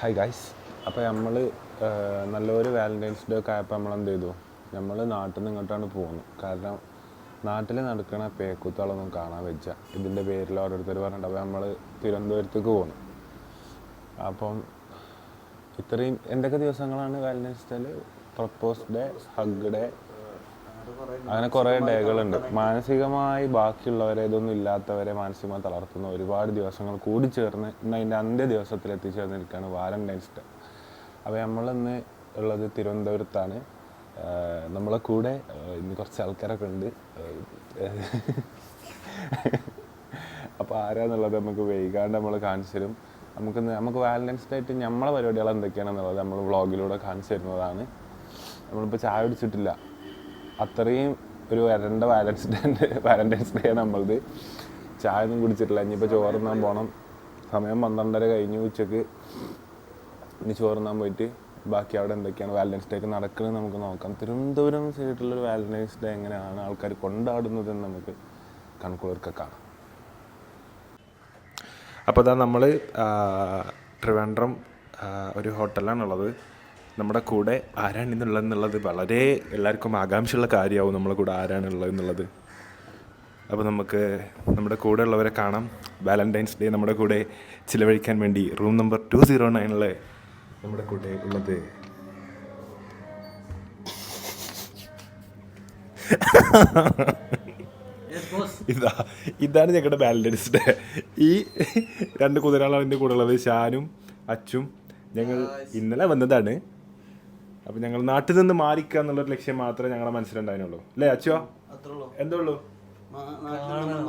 Hi guys അപ്പോൾ നമ്മൾ നല്ലൊരു വാലന്റൈൻസ് ഡേ ഒക്കെ ആയപ്പോൾ നമ്മൾ എന്ത് ചെയ്തു? നമ്മൾ നാട്ടിൽ നിന്ന് ഇങ്ങോട്ടാണ് പോകുന്നത്. കാരണം നാട്ടിൽ നടക്കുന്ന പേക്കുത്തുകളൊന്നും കാണാൻ വെച്ച. ഇതിന്റെ പേരിൽ ഓരോരുത്തർ പറഞ്ഞിട്ട് അപ്പോൾ നമ്മൾ തിരുവനന്തപുരത്തേക്ക് പോകുന്നു അപ്പം ഇത്രയും എന്തൊക്കെ ദിവസങ്ങളാണ് വാലന്റൈൻസ് ഡേയിൽ പ്രപ്പോസ് ഡേ ഹഗ് ഡേ അങ്ങനെ കുറേ ഡേകളുണ്ട്. മാനസികമായി ബാക്കിയുള്ളവരെ ഇതൊന്നും ഇല്ലാത്തവരെ മാനസികമായി തളർത്തുന്ന ഒരുപാട് ദിവസങ്ങൾ കൂടി ചേർന്ന് ഇന്ന് അതിന്റെ അന്ത്യ ദിവസത്തിൽ എത്തിച്ചേർന്നിരിക്കുകയാണ് വാലന്റൈൻസ് ഡേ. അപ്പോൾ നമ്മളിന്ന് ഉള്ളത് തിരുവനന്തപുരത്താണ്. നമ്മളെ കൂടെ ഇന്ന് കുറച്ച് ആൾക്കാരൊക്കെ ഉണ്ട്. അപ്പോൾ ആരാന്നുള്ളത് നമുക്ക് വൈകാണ്ട് നമ്മൾ കാണിച്ചു തരും. നമുക്ക് നമുക്ക് വാലന്റൈൻസ് ഡേ ആയിട്ട് നമ്മളെ പരിപാടികൾ എന്തൊക്കെയാണെന്നുള്ളത് നമ്മൾ വ്ളോഗിലൂടെ കാണിച്ചു തരുന്നതാണ്. നമ്മളിപ്പോൾ ചായ കുടിച്ചിട്ടില്ല. അത്രയും ഒരു വരണ്ട വാലൻസ് ഡേ വാലന്റൈൻസ് ഡേ നമ്മളത്. ചായ ഒന്നും കുടിച്ചിട്ടില്ല. ഇനിയിപ്പോൾ ചോറുന്നാൻ പോകണം സമയം പന്ത്രണ്ടര കഴിഞ്ഞു ഉച്ചയ്ക്ക്. ഇനി ചോറുന്നാൻ പോയിട്ട് ബാക്കി അവിടെ എന്തൊക്കെയാണ് വാലന്റൈൻസ് ഡേക്ക് നടക്കുന്നത് നമുക്ക് നോക്കാം. തിരുവനന്തപുരം സൈഡിലുള്ള വാലന്റൈൻസ് ഡേ എങ്ങനെയാണ് ആൾക്കാർ കൊണ്ടാടുന്നതെന്ന് നമുക്ക് കണക്കുകളൊക്കെ കാണാം. അപ്പോൾ ഇതാ നമ്മൾ ട്രിവാൻഡ്രം ഒരു ഹോട്ടലിലാണുള്ളത് നമ്മുടെ കൂടെ ആരാണ് ഇന്നുള്ളത് എന്നുള്ളത് വളരെ എല്ലാവർക്കും ആകാംക്ഷയുള്ള കാര്യമാവും നമ്മുടെ കൂടെ ആരാണുള്ളത് എന്നുള്ളത് അപ്പോൾ നമുക്ക് നമ്മുടെ കൂടെ ഉള്ളവരെ കാണാം. വാലന്റൈൻസ് ഡേ നമ്മുടെ കൂടെ ചിലവഴിക്കാൻ വേണ്ടി റൂം നമ്പർ ടു സീറോ നയനിലെ നമ്മുടെ കൂടെ ഉള്ളത്. ഇതാ ഇതാണ് ഞങ്ങളുടെ വാലന്റൈൻസ് ഡേ ഈ രണ്ട് കുതിരാളാണ് എന്റെ കൂടെ ഉള്ളത്. ഷാനും അച്ചും ഞങ്ങൾ ഇന്നലെ വന്നതാണ്. അപ്പം ഞങ്ങൾ നാട്ടിൽ നിന്ന് മാറിക്കുക എന്നുള്ളൊരു ലക്ഷ്യം മാത്രമേ ഞങ്ങളുടെ മനസ്സിലുണ്ടായിരുന്നുള്ളൂ. അല്ലേ അച്ചോ അത്രേ ഉള്ളൂ എന്തേ ഉള്ളൂ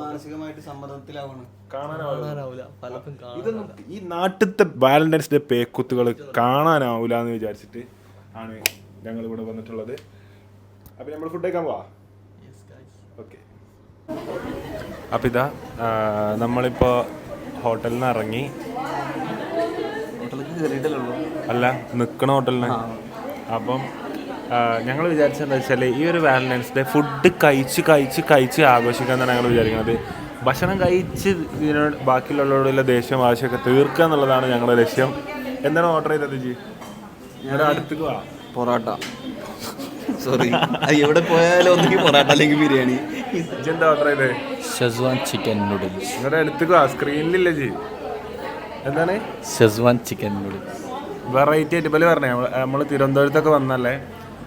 മാനസികമായിട്ട് സമ്മർദ്ദത്തിലാവണം. കാണാനാവില്ല. ഇതൊന്നും ഈ നാട്ടിലത്തെ വാലന്റൈൻസ് ഡേ പേക്കുത്തുകൾ കാണാനാവൂല എന്ന് വിചാരിച്ചിട്ട് ആണ് ഞങ്ങൾ ഇവിടെ വന്നിട്ടുള്ളത്. അപ്പം നമ്മൾ ഫുഡ് കഴിക്കാൻ പോവാ? ഓക്കെ അപ്പം ഇതാ നമ്മളിപ്പോ നമ്മളിപ്പോൾ ഹോട്ടലിൽ നിന്ന് ഇറങ്ങി അല്ല നിൽക്കണ ഹോട്ടലിന് അപ്പം ഞങ്ങൾ വിചാരിച്ചെന്താ വെച്ചാൽ ഈ ഒരു വാലന്റൈൻസ് ഡേ ഫുഡ് കഴിച്ച് കഴിച്ച് കഴിച്ച് ആഘോഷിക്കാന്നാണ് ഞങ്ങൾ വിചാരിക്കുന്നത് ഭക്ഷണം കഴിച്ച് ഇതിനോട് ബാക്കിയുള്ളവരോടുള്ള ദേഷ്യം ആവശ്യമൊക്കെ തീർക്കുക എന്നുള്ളതാണ് ഞങ്ങളുടെ ലക്ഷ്യം. എന്താണ് ഓർഡർ ചെയ്തത് ജി? ഞാൻ അടുത്തേക്ക് വാ. പൊറോട്ട. സോറി എവിടെ പോയാലും ഒന്നെങ്കിൽ പൊറോട്ട അല്ലെങ്കിൽ ബിരിയാണി. എന്താ ഓർഡർ ചെയ്തത് ഷെസ്വാൻ ചിക്കൻ നൂഡിൽസ് നിങ്ങളുടെ അടുത്തേക്ക് വാ. സ്ക്രീനിലില്ല ജി? എന്താണ്? ഷെസ്വാൻ ചിക്കൻ നൂഡിൽസ് വെറൈറ്റി ആയിട്ട് ഇപ്പം പറഞ്ഞേ നമ്മൾ തിരുവനന്തപുരത്തൊക്കെ വന്നല്ലേ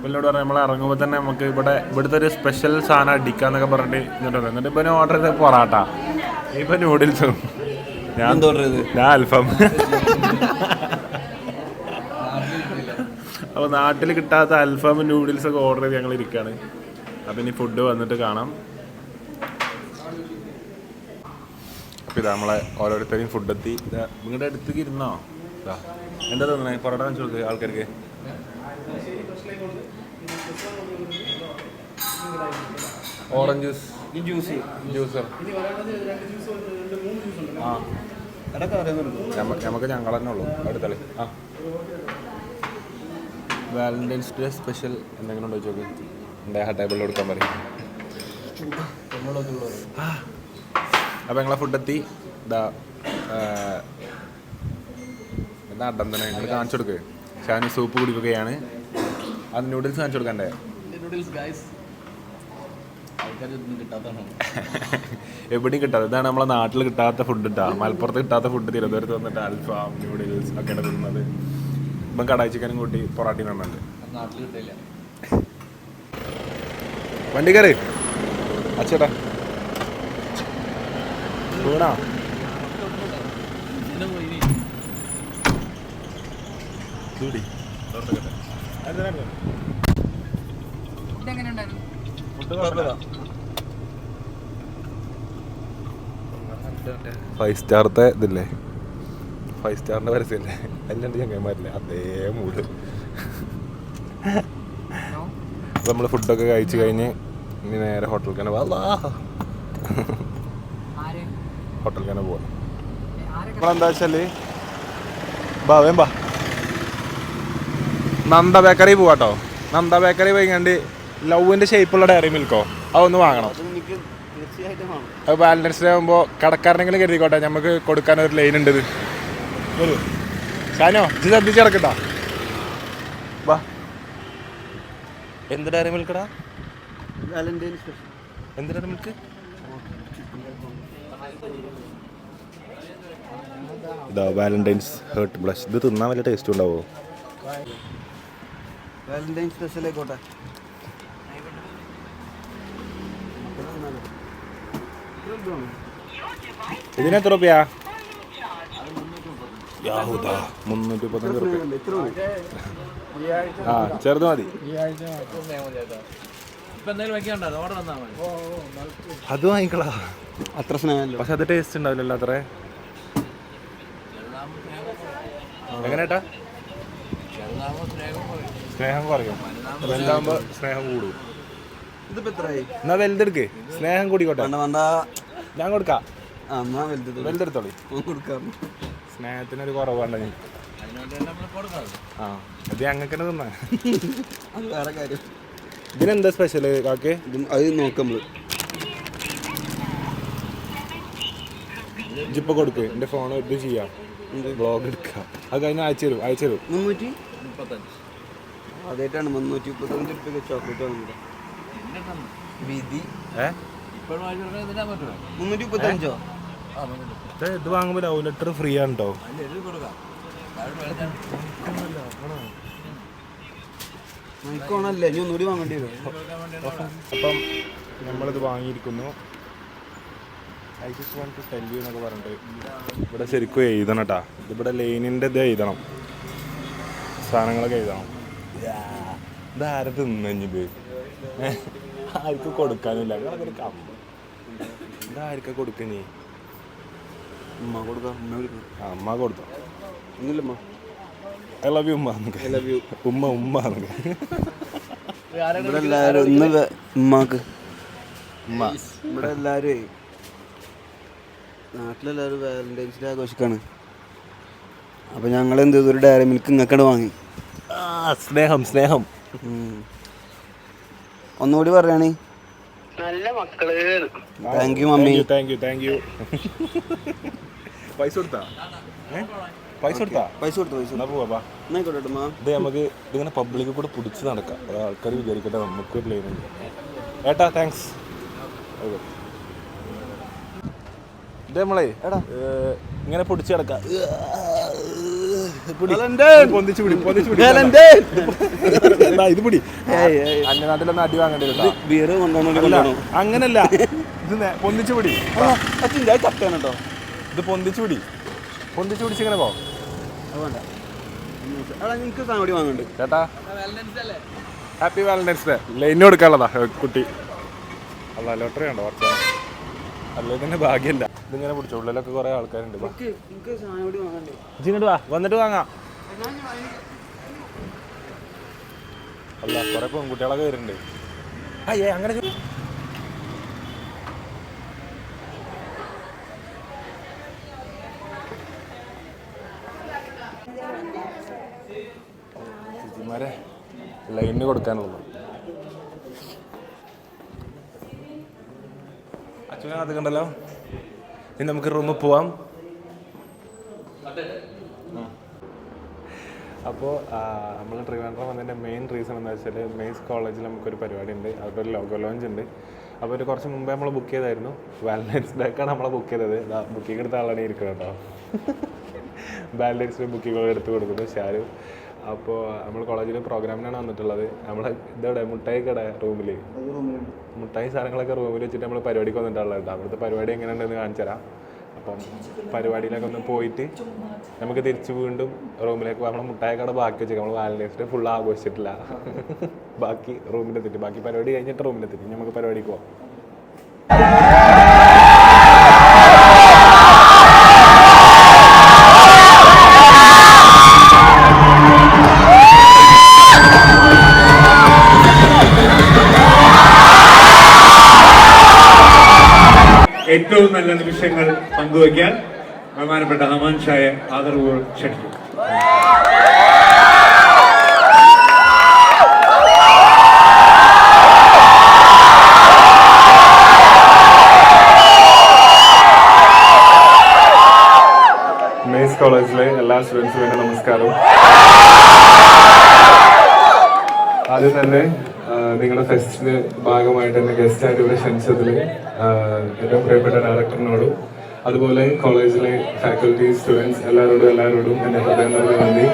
ഇവരോട് പറഞ്ഞു നമ്മൾ ഇറങ്ങുമ്പോൾ തന്നെ നമുക്ക് ഇവിടെ ഇവിടുത്തെ ഒരു സ്പെഷ്യൽ സാധനം അടിക്കാന്നൊക്കെ പറഞ്ഞിട്ട് എന്നിട്ട്. എന്നിട്ട് ഇപ്പം ഓർഡർ ചെയ്ത പൊറാട്ട. ഇപ്പം നൂഡിൽസും ഞാൻ ഞാൻ അൽഫം. അപ്പോൾ നാട്ടിൽ കിട്ടാത്ത അൽഫം നൂഡിൽസ് ഒക്കെ ഓർഡർ ചെയ്ത് ഞങ്ങൾ ഇരിക്കുകയാണ് അപ്പം ഇനി ഫുഡ് വന്നിട്ട് കാണാം. അപ്പം ഇതാ നമ്മളെ ഓരോരുത്തരെയും ഫുഡ് എത്തി. നിങ്ങളുടെ അടുത്തേക്ക് ഇരുന്നോ? ഇതാ. എന്താ തോന്നുന്നത് പൊറോട്ട കാണിച്ചു കൊടുക്ക് ആൾക്കാർക്ക്. Orange juice. ജ്യൂസ്. ജ്യൂസർ ആ. നമുക്ക് ഞങ്ങൾ തന്നെ ഉള്ളൂ. അടുത്തളി. ആ. വാലന്റൈൻസ് ഡേ സ്പെഷ്യൽ എന്തെങ്കിലും ഉണ്ടോ ചോക്ക് എന്റെ ആ ടേബിളിൽ കൊടുക്കാൻ പറയും. അപ്പോൾ ഞങ്ങളെ ഫുഡ് എത്തി. ഇതാ അഡം തന്നെ നിങ്ങൾ കാണിച്ചു കൊടുക്കുക ഷാനി സൂപ്പ് കുടിക്കുകയാണ്. അത് നൂഡിൽസ് കാണിച്ചു കൊടുക്കണ്ടേ? എവിടെയും കിട്ടാതെ ഇതാണ് നമ്മളെ നാട്ടിൽ കിട്ടാത്ത ഫുഡ് ഇട്ടാ മലപ്പുറത്ത് കിട്ടാത്ത ഫുഡ് തിരുവനന്തപുരത്ത് വന്നിട്ട് അൽഫാം നൂഡിൽസ് ഒക്കെ തിന്നുന്നത്. ഇപ്പം കടായി ചിക്കനും കൂട്ടി പൊറാട്ടി കിട്ടില്ല. വണ്ടി കയറി. അച്ചേട്ടാ. വീണാ? തൂടി. ഫൈവ് സ്റ്റാറത്തെ ഇതില്ലേ? ഫൈവ് സ്റ്റാറിന്റെ പരസ്യല്ലേ? അല്ലാണ്ട് ചങ്ങന്മാരില്ലേ അതേ മൂഡ്. നമ്മൾ ഫുഡൊക്കെ കഴിച്ചു കഴിഞ്ഞ് ഇനി നേരെ ഹോട്ടലിൽ തന്നെ ഹോട്ടലിൽ തന്നെ പോവാം. നമ്മളെന്താ വെച്ചാൽ? ബാ വേമ്പാ ബാ. നന്ദ ബേക്കറി പോവാട്ടോ. നന്ദ ബേക്കറി പോയി കണ്ട് ലവിന്റെ ഷേപ്പുള്ള ഡയറി മിൽക്കോ അതൊന്ന് വാങ്ങണം. അത് വാലന്റൈൻസ് ഡേ ആകുമ്പോൾ കടക്കാരനെങ്കിലും കരുതിക്കോട്ടെ നമുക്ക് കൊടുക്കാൻ ഒരു ലൈൻ ഉണ്ട് ഇത്. വരൂ ഷാനോ ഇത് ശ്രദ്ധിച്ച് കിടക്കട്ടാ. വാ. എന്ത് ഡയറി മിൽക്കടാ എന്ത് ഡയറി മിൽക്ക് ഇതാ വാലന്റൈൻസ് ഹേർട്ട് ബ്ലഷ് ഇത് തിന്നാൻ വല്ല ടേസ്റ്റ് ഉണ്ടാവോ? വാലന്റൈൻ സ്പെഷ്യൽ ആയിക്കോട്ടെ ഇതിന് എത്ര റുപ്യ യാഹുദാ മുന്നൂറ്റി മുപ്പത്തഞ്ച് റുപ്യ ആ ചെറുത് മതി. അത് വാങ്ങിക്കളാ അത്ര സ്നേഹമല്ലോ. പക്ഷെ അത് ടേസ്റ്റ് ഉണ്ടാവില്ലല്ലോ അത്ര. എങ്ങനെട്ടാ സ്നേഹം കുറയും. വലുതാകുമ്പോ സ്നേഹം കൂടും. ഇതിപ്പോ എത്രയായി? എന്നാ വലുതെടുക്ക്. സ്നേഹം കൂടിക്കോട്ടെ. വേണ്ട വേണ്ട ഞാൻ കൊടുക്കാം. ആ എന്നാ വലുത് വലുതെടുത്തോളി. കൊടുക്കാറുണ്ട് സ്നേഹത്തിനൊരു കുറവുണ്ട് ഞാൻ ആ അത് ഞങ്ങൾക്ക് തന്നെ. തിന്നാ അത് വേറെ കാര്യം. ഇതിനെന്താ സ്പെഷ്യൽ കാക്ക്? ഇതും അത് നോക്കാം നമ്മൾ. ഇജിപ്പോ കൊടുക്ക്. എന്റെ ഫോൺ എടുത്ത് ചെയ്യാം. ബ്ലോഗ് എടുക്കാം. അത് കഴിഞ്ഞാൽ അയച്ചു തരും. അയച്ചു തരും. മുന്നൂറ്റി? അതായിട്ടാണ് മുന്നൂറ്റി മുപ്പത്തഞ്ച് രൂപയ്ക്ക് ചോക്ലേറ്റ് വാങ്ങുന്നത് വിധി. മുന്നൂറ്റി മുപ്പത്തഞ്ചോ ഇത് ഇത് വാങ്ങുമ്പോൾ ലവ് ലെറ്റർ ഫ്രീ ആണ് കേട്ടോ മൈക്കോണല്ലേ ഇനി ഒന്നുകൂടി വാങ്ങേണ്ടി വരും. അപ്പം നമ്മളിത് വാങ്ങിയിരിക്കുന്നു. I just want to tell you എന്നൊക്കെ പറഞ്ഞിട്ട് ഇവിടെ ശരിക്കും എഴുതണം കേട്ടാ ഇതിവിടെ ലൈനിന്റെ ഇത് എഴുതണം. സാധനങ്ങളൊക്കെ എഴുതണം. ഇത് ആരെ തിന്നിത് ആർക്ക് കൊടുക്കാനില്ല. ഒരു കമ്പ ഇത് ആർക്കാ കൊടുക്കുന്നേ ഉമ്മ കൊടുക്കാം ഉമ്മ വിളിക്കണം ആ അമ്മ കൊടുത്തോ. ഒന്നുമില്ലമ്മ ഐ ലവ് യു ഉമ്മ ഐ ലവ് യു ഉമ്മ ഉമ്മ. ഇവിടെ എല്ലാവരും ഒന്ന് ഉമ്മാക്ക്. ഉമ്മ. ഇവിടെ എല്ലാവരും നാട്ടിലെല്ലാവരും വാലന്റൈൻസ് ഡേ ആഘോഷിക്കാണ്. അപ്പൊ ഞങ്ങൾ എന്ത് ചെയ്തു? ഒരു ഡയറി മിൽക്ക് ഇങ്ങക്കണ്ട് വാങ്ങി. സ്നേഹം സ്നേഹം. ഒന്നുകൂടി പറയാണ്. Thank you mummy thank you thank you പൈസ കൊടുത്താ? പൈസ കൊടുത്താ? പൈസ കൊടുത്തു പൈസ പോവാ ഇത് നമുക്ക് ഇതിങ്ങനെ പബ്ലിക്കിൽ കൂടെ പിടിച്ച് നടക്കാം. അത് ആൾക്കാർ വിചാരിക്കട്ടെ നമുക്ക് ഉണ്ട്. ഏട്ടാ താങ്ക്സ് ഇത് നമ്മളെ ഇങ്ങനെ പൊടിച്ച് കിടക്കാം ഇത് പിടി അടി വാങ്ങേണ്ടി. ബിയർ അങ്ങനല്ല. ഇത് പൊന്തിച്ചു പിടി. കേട്ടോ. ഇത് പൊന്തിച്ചു പിടി. പൊന്തിച്ചു പിടിച്ച് ഇങ്ങനെ വാങ്ങുന്നുണ്ട് ചേട്ടാ. ഹാപ്പി വാലന്റൈൻസ് ഡേ ലൈന് കൊടുക്കാനുള്ളതാ കുട്ടി. അല്ല ലോട്ടറി ഉണ്ടോ കുറച്ച് അല്ലേ തന്നെ ഭാഗ്യമില്ല ഇതിങ്ങനെ പിടിച്ചു? ഉള്ളിലൊക്കെ കുറെ ആൾക്കാരുണ്ട്. ഇങ്ങോട്ട് വാ. വന്നിട്ട് വാങ്ങാം. അല്ല കുറെ പെൺകുട്ടികളൊക്കെ വരുന്നുണ്ട്. അയ്യേ അങ്ങനെ ചേച്ചിമാരെ ലൈനിന് കൊടുക്കാനുള്ളത്. അച്ഛനെ അത് കണ്ടല്ലോ ഇനി നമുക്ക് റൂമിൽ പോവാം. അപ്പോൾ നമ്മൾ ട്രിവാൻഡ്രം വന്നതിന്റെ മെയിൻ റീസൺ എന്താ വെച്ചാൽ മെയ്സ് കോളേജിൽ നമുക്കൊരു പരിപാടി ഉണ്ട് അവിടെ ഒരു ലോഗോ ലോഞ്ച് ഉണ്ട്. അപ്പോൾ ഒരു കുറച്ച് മുമ്പേ നമ്മൾ ബുക്ക് ചെയ്തായിരുന്നു. വാലന്റൈൻസ് ഡേക്കാണ് നമ്മൾ ബുക്ക് ചെയ്തത്. ബുക്കിംഗ് എടുത്ത ആളാണ് ഇരിക്കുന്നത് കേട്ടോ. വാലന്റൈൻസ് ഡേ ബുക്കിങ്ങുകൾ എടുത്ത് കൊടുക്കുന്നു. ഷാരു അപ്പോൾ നമ്മൾ കോളേജിൽ പ്രോഗ്രാമിനാണ് വന്നിട്ടുള്ളത്. നമ്മൾ ഇതവിടെ? മുട്ടായി കട റൂമിൽ മുട്ടായി സാധനങ്ങളൊക്കെ റൂമിൽ വെച്ചിട്ട് നമ്മൾ പരിപാടിക്ക് വന്നിട്ടുള്ളത്. കേട്ടോ അവിടുത്തെ പരിപാടി എങ്ങനെയുണ്ടെന്ന് കാണിച്ചു തരാം. അപ്പം പരിപാടിയിലൊക്കെ ഒന്ന് പോയിട്ട് നമുക്ക് തിരിച്ച് വീണ്ടും റൂമിലേക്ക് നമ്മൾ മുട്ടായക്കട ബാക്കി വെച്ചേക്കാം നമ്മൾ വാലന്റൈൻസ് ഡേ ഫുൾ ആഘോഷിച്ചിട്ടില്ല. ബാക്കി റൂമിലെത്തിട്ട് ബാക്കി പരിപാടി കഴിഞ്ഞിട്ട് റൂമിലെത്തിട്ട് നമുക്ക് പരിപാടിക്ക് പോവാം. ഏറ്റവും നല്ല നിമിഷങ്ങൾ പങ്കുവയ്ക്കാൻ ബഹുമാനപ്പെട്ട ഹമാൻ ഷായെ ആദരവോട് ക്ഷണിക്കുന്നു. മെയ്സ് കോളേജിലെ എല്ലാ സ്റ്റുഡൻസിനും നമസ്കാരം. ആദ്യം തന്നെ നിങ്ങളുടെ ഫെസ്റ്റിന് ഭാഗമായിട്ട് എന്നെ ഗസ്റ്റായിട്ട് ഇവിടെ ക്ഷണിച്ചതിൽ ഏറ്റവും പ്രിയപ്പെട്ട ഡയറക്ടറിനോടും അതുപോലെ കോളേജിലെ ഫാക്കൽറ്റി സ്റ്റുഡൻസ് എല്ലാവരോടും എല്ലാവരോടും എന്റെ ഹൃദയം നിറഞ്ഞ നന്ദി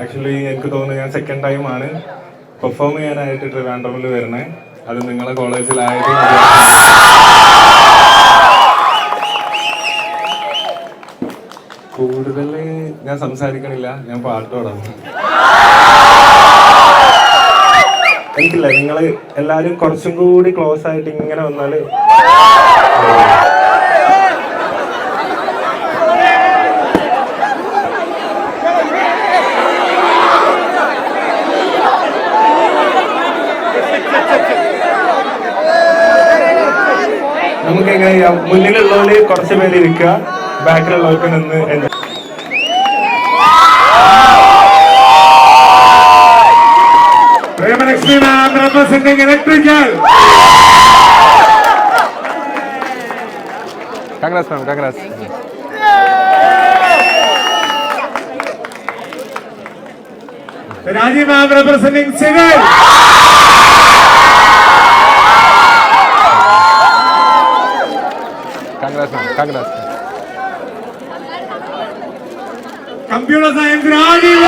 ആക്ച്വലി എനിക്ക് തോന്നുന്നു ഞാൻ സെക്കൻഡ് ടൈം ആണ് പെർഫോം ചെയ്യാനായിട്ട് ട്രിവാൻഡ്രമിൽ വരണേ അത് നിങ്ങളെ കോളേജിലായത് കൂടുതൽ ഞാൻ സംസാരിക്കണില്ല ഞാൻ പാട്ട് പാടാം എനിക്കില്ല നിങ്ങൾ എല്ലാവരും കുറച്ചും കൂടി ക്ലോസ് ആയിട്ട് ഇങ്ങനെ വന്നാൽ നമുക്ക് എങ്ങനെ ചെയ്യാം? മുന്നിലുള്ളവര് കുറച്ച് പേര് ഇരിക്കുക. ബാക്കിലുള്ളവർക്ക് നിന്ന് Premalakshmi ma'am representing electrical congrats ma'am congrats Rajeev ma'am representing civil congrats ma'am congrats computer science ಆಗಿಲ್ಲ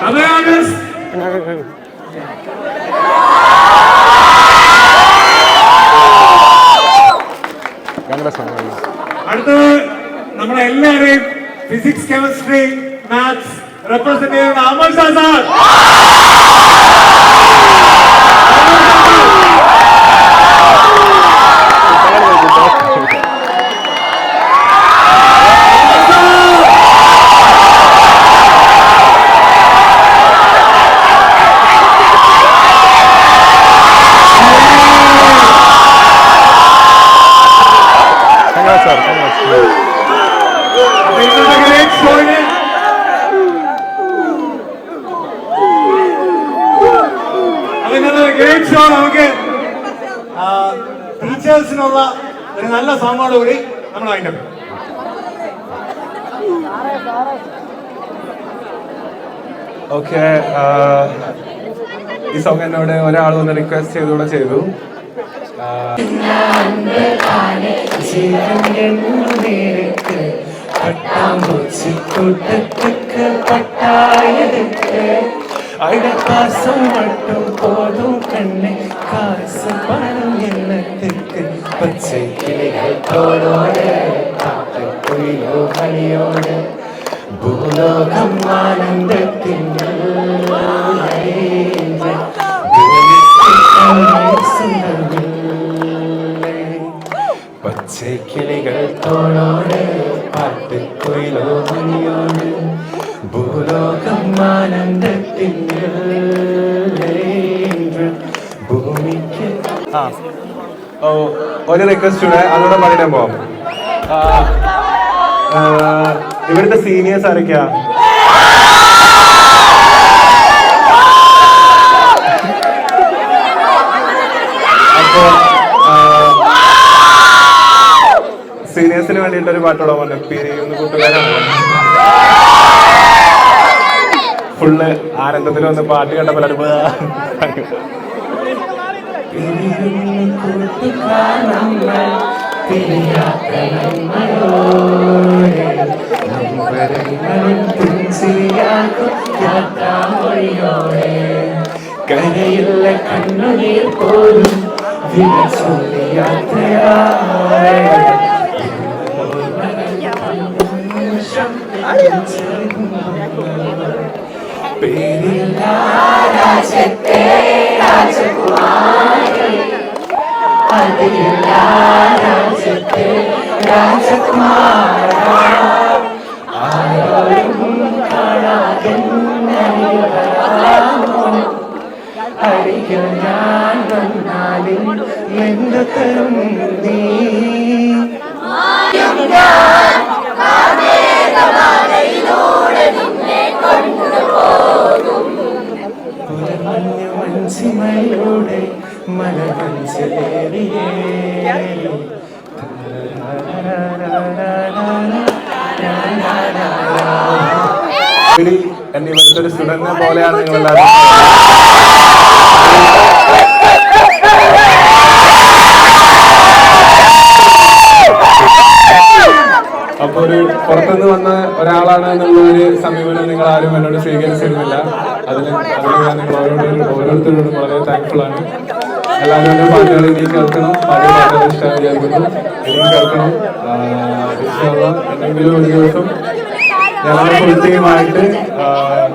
Awareness. ಎಲ್ಲರೂ physics chemistry maths representative Amar ಸಾ ഷോ നമുക്ക്? ടീച്ചേഴ്സിനുള്ള ഒരു നല്ല സോങ്ങോട് കൂടി നമ്മൾ അതിന്റെ ഓക്കെ ഈ സോങ് എന്നോട് ഒരാൾ ഒന്ന് റിക്വസ്റ്റ് ചെയ്തുകൂടെ ചെയ്തു. പട്ടാമ്പൂച്ചി കൂട്ടത്തക്ക പട്ടായ அடப்பாசம் மட்டும் போதும் கண்ணு காசு பணம் என்னத்துக்கு பச்சை கிளிகள் தோளோடு காட்டு குயிலோ மணியோடு பூலோகம் ஆனந்தத்தின் பச்சை கிளிகள் ഒരു റിക്വസ്റ്റ് കൂടെ അതുകൂടെ പറയാൻ പോവാം. ഇവിടുത്തെ സീനിയേഴ്സ് ആരൊക്കെയാ? സീനിയേഴ്സിന് വേണ്ടിയിട്ട് ഒരു പാട്ടോടെ പറഞ്ഞു പിരിയുന്ന കൂട്ടുകാരാണ്. ഫുള്ള് ആനന്ദത്തിൽ വന്ന് പാട്ട് കേട്ടപ്പോൾ കരയില്ല കണ്ണുനീർ പോലും വില ചൊല്ലി യാത്രയായ പേരില്ല രാജത്തെ രാജകുമാരി അതിൽ രാജ്യത്തെ രാജകുമാര ആരോരും അരികിൽ ഞാൻ വന്നാലും എന്ത് തരും നീ മനസ്സിമയുടെ മലമനസ്സിലെ ഇവിടുത്തെ ഒരു സ്റ്റുഡന്റിനെ പോലെയാണ് നിങ്ങൾ അപ്പൊ ഒരു പുറത്തുനിന്ന് വന്ന ഒരാളാണ് എന്നുള്ള ഒരു സമീപനം നിങ്ങൾ ആരും എന്നോട് സ്വീകരിച്ചിരുന്നില്ല അതിന് അതിന് ഞാൻ നിങ്ങൾ ഓരോരുത്തരും ഓരോരുത്തരോടും വളരെ താങ്ക്ഫുൾ ആണ് എല്ലാവരും എന്റെ പാട്ടുകൾ ഇനി കേൾക്കണം പാട്ട് പാട്ടുകൾ ഇഷ്ടമായി വിചാരിക്കുന്നു ഇനിയും കേൾക്കണം എന്തെങ്കിലും ഒരു ദിവസം ഞങ്ങളുടെ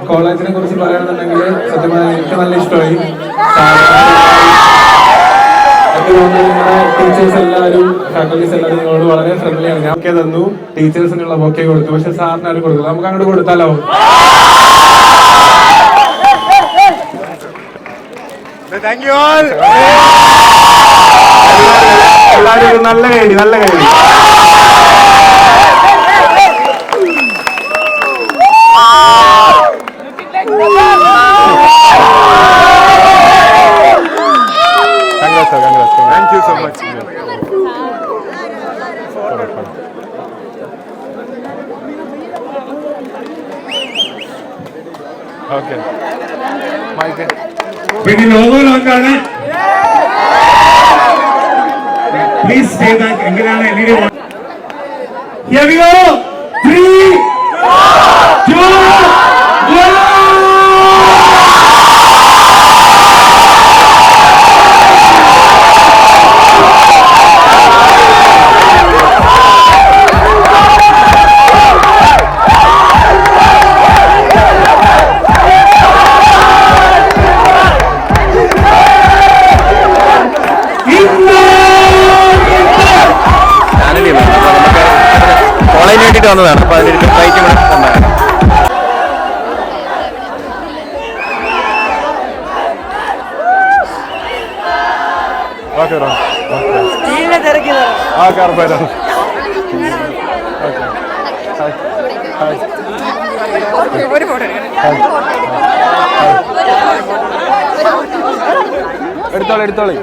കോളേജിനെ കുറിച്ച് പറയുകയാണെന്നുണ്ടെങ്കിൽ സത്യമായി എനിക്ക് നല്ല ഇഷ്ടമായി. നിങ്ങളുടെ ടീച്ചേഴ്സ് എല്ലാവരും ഫാക്കൽറ്റീസ് എല്ലാവരും നിങ്ങളോട് വളരെ ഫ്രണ്ട്ലിയാണ് ഞാൻ ഒക്കെ തന്നു. ടീച്ചേഴ്സിനുള്ള ബൊക്കെ കൊടുത്തു. പക്ഷെ സാറിന് ആരും കൊടുക്കില്ല നമുക്ക് അങ്ങോട്ട് കൊടുത്താലോ? താങ്ക് യു ഓൾ എല്ലാവരും നല്ല കൈഡി നല്ല കൈഡി congrats congrats thank you so much okay mike പിന്നെ ലോഗോ ലോഞ്ചാണ് പ്ലീസ് സ്റ്റേ ബാക്ക് എങ്ങനെയാണ് we go. Three, two, വേണ്ടിയിട്ട് വന്നതാണ്. അപ്പോൾ അതിന്റെ ഫ്ലൈറ്റ് ഇവിടെ വന്നതാണ് ഓക്കെ ഒരു ആ ഉറപ്പായിട്ടും എടുത്തോളി എടുത്തോളി.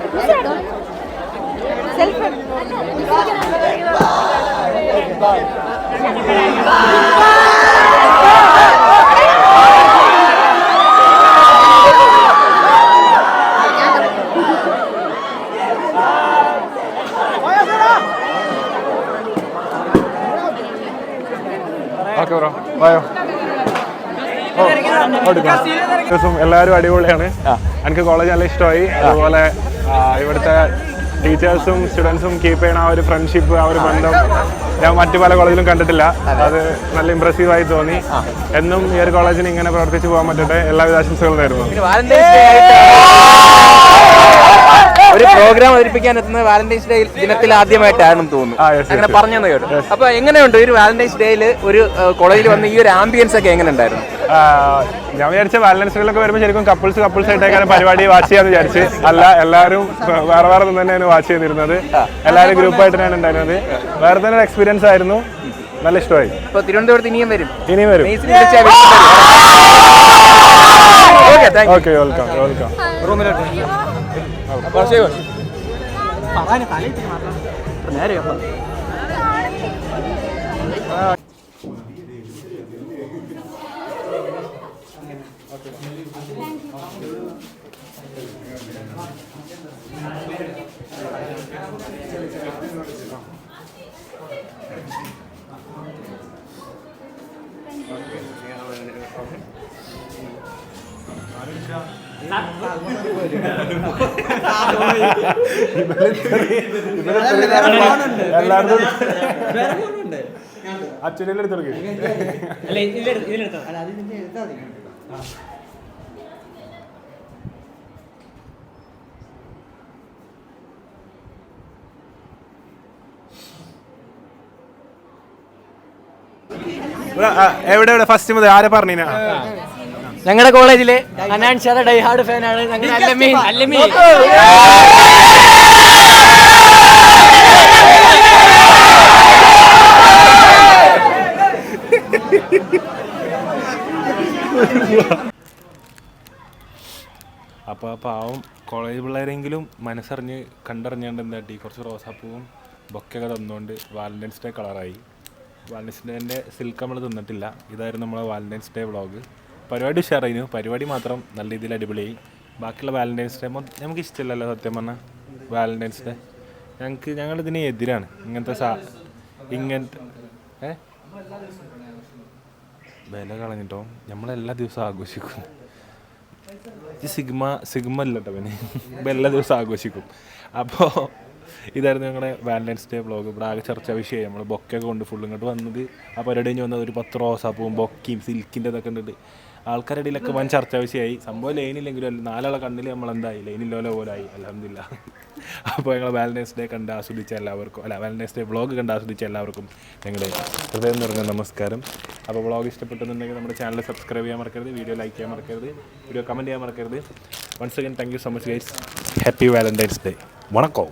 ഓക്കെ ബ്രോ വായോ ദിവസം എല്ലാവരും അടിപൊളിയാണ്. എനിക്ക് കോളേജ് നല്ല ഇഷ്ടമായി. അതുപോലെ ഇവിടുത്തെ ടീച്ചേഴ്സും സ്റ്റുഡൻസും കീപ്പ് ചെയ്യണ ആ ഒരു ഫ്രണ്ട്ഷിപ്പ് ആ ഒരു ബന്ധം. ഞാൻ മറ്റു പല കോളേജിലും കണ്ടിട്ടില്ല. അത്. നല്ല ഇമ്പ്രസീവായി തോന്നി. എന്നും ഈ ഒരു കോളേജിന് ഇങ്ങനെ പ്രവർത്തിച്ചു പോകാൻ പറ്റട്ടെ. എല്ലാവിധ ആശംസകളും നേരുന്നു. ഒരു പ്രോഗ്രാം അവതരിപ്പിക്കാൻ എത്തുന്നത് വാലന്റൈൻസ് ഡേ ദിനത്തിൽ ആദ്യമായിട്ടാണെന്ന് തോന്നുന്നു. അങ്ങനെ പറഞ്ഞു പറഞ്ഞെന്ന് കേട്ടു. അപ്പൊ എങ്ങനെയുണ്ട് ഒരു വാലന്റൈൻസ് ഡേയിൽ ഒരു കോളേജിൽ വന്ന് ഈ ഒരു ആംബിയൻസ് ഒക്കെ എങ്ങനെ ഉണ്ടായിരുന്നു ഞാൻ വിചാരിച്ച ബാലൻസുകളൊക്കെ വരുമ്പോൾ ശരിക്കും കപ്പിൾസ് കപ്പിൾസ് ആയിട്ടേക്കാണ് പരിപാടി വാച്ച് ചെയ്യാന്ന് വിചാരിച്ച്. അല്ല എല്ലാവരും വേറെ വേറെ ഒന്നും തന്നെയാണ് വാച്ച് ചെയ്തിരുന്നത്. എല്ലാവരും ഗ്രൂപ്പായിട്ട് തന്നെയാണ് ഉണ്ടായിരുന്നത്. വേറെ തന്നെ ഒരു എക്സ്പീരിയൻസ് ആയിരുന്നു. നല്ല ഇഷ്ടമായി. ഇപ്പൊ തിരുവനന്തപുരത്ത് ഇനിയും വരും. ഇനിയും വരും. ഓക്കെ വെൽക്കം വെൽക്കം റൂമിലോട്ട്. അച്ഛനെല്ലാം കൊടുക്കും എവിടെ എവിടെ? ഫസ്റ്റ് മുതൽ ആരെ പറഞ്ഞീന? ഞങ്ങളുടെ കോളേജിലെ അനാൻഷാദ ഡൈഹാർഡ് ഫാനാണ്. അപ്പൊ പാവം കോളേജ് പിള്ളേരെങ്കിലും മനസ്സറിഞ്ഞ് കണ്ടറിഞ്ഞാണ്ട് എന്താട്ടി കുറച്ച് റോസാപ്പൂവും ബൊക്കെയൊക്കെ തന്നുകൊണ്ട് വാലന്റൈൻസ് ഡേ കളറായി. വാലന്റൈൻസ് ഡേന്റെ സിൽക്ക് നമ്മൾ തിന്നിട്ടില്ല. ഇതായിരുന്നു നമ്മളെ വാലന്റൈൻസ് ഡേ വ്ളോഗ്. പരിപാടി ഉഷാറായിരുന്നു പരിപാടി മാത്രം നല്ല രീതിയിൽ അടിപൊളിയായി ബാക്കിയുള്ള വാലന്റൈൻസ് ഡേ നമുക്ക് ഇഷ്ടമല്ലല്ലോ സത്യം പറഞ്ഞാൽ വാലന്റൈൻസ് ഡേ ഞങ്ങൾക്ക് ഞങ്ങളിതിന് എതിരാണ്. ഇങ്ങനത്തെ സാ ഇങ്ങനത്തെ ഏ? വില കളഞ്ഞിട്ടോ? നമ്മളെല്ലാ ദിവസവും ആഘോഷിക്കും. സിഗ്മ സിഗ്മ അല്ല കേട്ടോ പിന്നെ. ഇപ്പം എല്ലാ ദിവസവും ആഘോഷിക്കും. അപ്പോൾ ഇതായിരുന്നു ഞങ്ങളുടെ വാലന്റൈൻസ് ഡേ ബ്ലോഗ് ഇവിടെ ആകെ ചർച്ചാ വിഷയമായി നമ്മൾ ബൊക്കെയൊക്കെ കൊണ്ട് ഫുൾ ഇങ്ങോട്ട് വന്നത് ആ പരിപാടി കഴിഞ്ഞ് വന്നത് ഒരു പത്ത് റോസാപ്പൂവും ബൊക്കയും സിൽക്കിന്റെ ഇതൊക്കെ ഉണ്ട് ആൾക്കാരുടെ ഇടയിലൊക്കെ വൻ ചർച്ചാ വിഷയമായി സംഭവം ലൈനില്ലെങ്കിലും നാലാളെ കണ്ണിൽ നമ്മൾ എന്തായി ലൈനില്ലോലെ പോലായി. അലഹമില്ല അപ്പോൾ ഞങ്ങൾ വാലന്റൈൻസ് ഡേ കണ്ട് ആസ്വദിച്ച എല്ലാവർക്കും അല്ല വാലന്റൈൻസ് ഡേ വ്ളോഗ് കണ്ട് ആസ്വദിച്ച എല്ലാവർക്കും ഞങ്ങളുടെ ഹൃദയം നിറഞ്ഞ നമസ്കാരം. അപ്പോൾ വ്ളോഗ് ഇഷ്ടപ്പെട്ടെന്നുണ്ടെങ്കിൽ നമ്മുടെ ചാനൽ സബ്സ്ക്രൈബ് ചെയ്യാൻ മറക്കരുത് വീഡിയോ ലൈക്ക് ചെയ്യാൻ മറക്കരുത് വീഡിയോ കമന്റ് ചെയ്യാൻ മറക്കരുത്. Once again thank you so much guys happy valentine's day വണക്കോ?